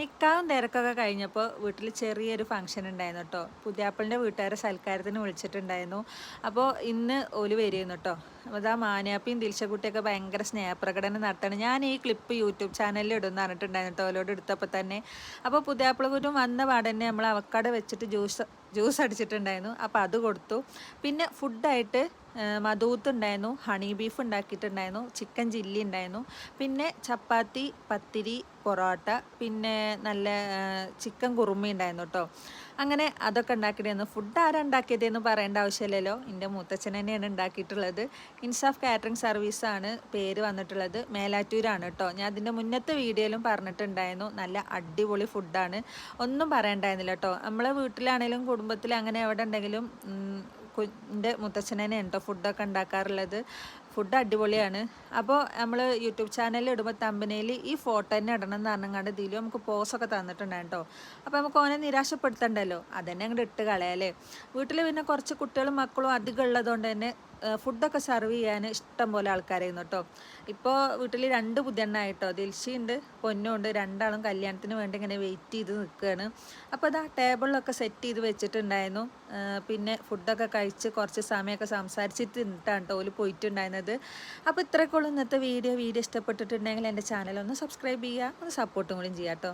നിക്കാവും തിരക്കൊക്കെ കഴിഞ്ഞപ്പോൾ വീട്ടിൽ ചെറിയൊരു ഫംഗ്ഷൻ ഉണ്ടായിരുന്നു കേട്ടോ പുതിയാപ്പിളിന്റെ വീട്ടുകാരെ സൽക്കാരത്തിന് വിളിച്ചിട്ടുണ്ടായിരുന്നു. അപ്പോൾ ഇന്ന് ഓൽ വരുന്നു കേട്ടോ അപ്പോൾ ആ മാനാപ്പിയും ദിൽശക്കുട്ടിയൊക്കെ ഭയങ്കര സ്നേഹപ്രകടനം നടത്തണം. ഞാൻ ഈ ക്ലിപ്പ് യൂട്യൂബ് ചാനലിൽ ഇടുന്ന പറഞ്ഞിട്ടുണ്ടായിരുന്നു കേട്ടോ ഓലോട് എടുത്തപ്പോൾ തന്നെ. അപ്പോൾ പുതിയാപ്പിള കുറ്റും വന്ന പാടന്നെ നമ്മൾ അവക്കാട് വെച്ചിട്ട് ജ്യൂസ് ജ്യൂസ് അടിച്ചിട്ടുണ്ടായിരുന്നു. അപ്പോൾ അത് കൊടുത്തു. പിന്നെ ഫുഡായിട്ട് മധൂത്ത് ഉണ്ടായിരുന്നു ഹണി ബീഫ് ഉണ്ടാക്കിയിട്ടുണ്ടായിരുന്നു ചിക്കൻ ചില്ലി ഉണ്ടായിരുന്നു. പിന്നെ ചപ്പാത്തി പത്തിരി പൊറോട്ട പിന്നെ നല്ല ചിക്കൻ കുറുമി ഉണ്ടായിരുന്നു കേട്ടോ അങ്ങനെ അതൊക്കെ ഉണ്ടാക്കിയിട്ടായിരുന്നു ഫുഡ് ആരാ ഉണ്ടാക്കിയതെന്ന് പറയേണ്ട ആവശ്യമില്ലല്ലോ. എന്റെ മൂത്തച്ഛൻ തന്നെയാണ് ഉണ്ടാക്കിയിട്ടുള്ളത്. ഇൻസാഫ് കാറ്ററിംഗ് സർവീസാണ് പേര് വന്നിട്ടുള്ളത്. മേലാറ്റൂരാണ് കേട്ടോ ഞാൻ അതിന്റെ മുന്നത്തെ വീഡിയോയിലും പറഞ്ഞിട്ടുണ്ടായിരുന്നു. നല്ല അടിപൊളി ഫുഡാണ് ഒന്നും പറയണ്ടായിരുന്നില്ല കേട്ടോ നമ്മളെ വീട്ടിലാണെങ്കിലും കുടുംബത്തിൽ അങ്ങനെ എവിടെ ഉണ്ടെങ്കിലും എന്റെ മുത്തച്ഛനെ കേട്ടോ ഫുഡൊക്കെ ഉണ്ടാക്കാറുള്ളത്. ഫുഡ് അടിപൊളിയാണ്. അപ്പോൾ നമ്മൾ യൂട്യൂബ് ചാനലിൽ ഇടുമ്പോൾ തമ്പനയിൽ ഈ ഫോട്ടോ തന്നെ ഇടണം എന്ന് പറഞ്ഞാണ്ട് ഇതിലും നമുക്ക് പോസൊക്കെ തന്നിട്ടുണ്ടായിട്ടോ അപ്പോൾ നമുക്ക് ഓനെ നിരാശപ്പെടുത്തണ്ടല്ലോ? അതന്നെ അങ്ങോട്ട് ഇട്ട് കളയാലേ വീട്ടിൽ പിന്നെ കുറച്ച് കുട്ടികളും മക്കളും അധികം ഉള്ളതുകൊണ്ട് തന്നെ ഫുഡൊക്കെ സെർവ് ചെയ്യാൻ ഇഷ്ടം പോലെ ആൾക്കാരായിരുന്നു കേട്ടോ ഇപ്പോൾ വീട്ടിൽ രണ്ട് പുതിയണ്ണായിട്ടോ ദിൽഷിയുണ്ട് പൊന്നുണ്ട് രണ്ടാളും കല്യാണത്തിന് വേണ്ടി ഇങ്ങനെ വെയിറ്റ് ചെയ്ത് നിൽക്കുകയാണ് അപ്പോൾ അത് ആ ടേബിളിലൊക്കെ സെറ്റ് ചെയ്ത് വെച്ചിട്ടുണ്ടായിരുന്നു. പിന്നെ ഫുഡൊക്കെ കഴിച്ച് കുറച്ച് സമയമൊക്കെ സംസാരിച്ചിട്ട് നിന്നിട്ടാണ് കേട്ടോ ഓൽ പോയിട്ടുണ്ടായിരുന്നത്. അപ്പോൾ ഇത്രയൊക്കെ ഉള്ളൂ ഇന്നത്തെ വീഡിയോ. വീഡിയോ ഇഷ്ടപ്പെട്ടിട്ടുണ്ടെങ്കിൽ എന്റെ ചാനൽ ഒന്ന് സബ്സ്ക്രൈബ് ചെയ്യുക. ഒന്ന് സപ്പോർട്ടും കൂടി ചെയ്യാം കേട്ടോ.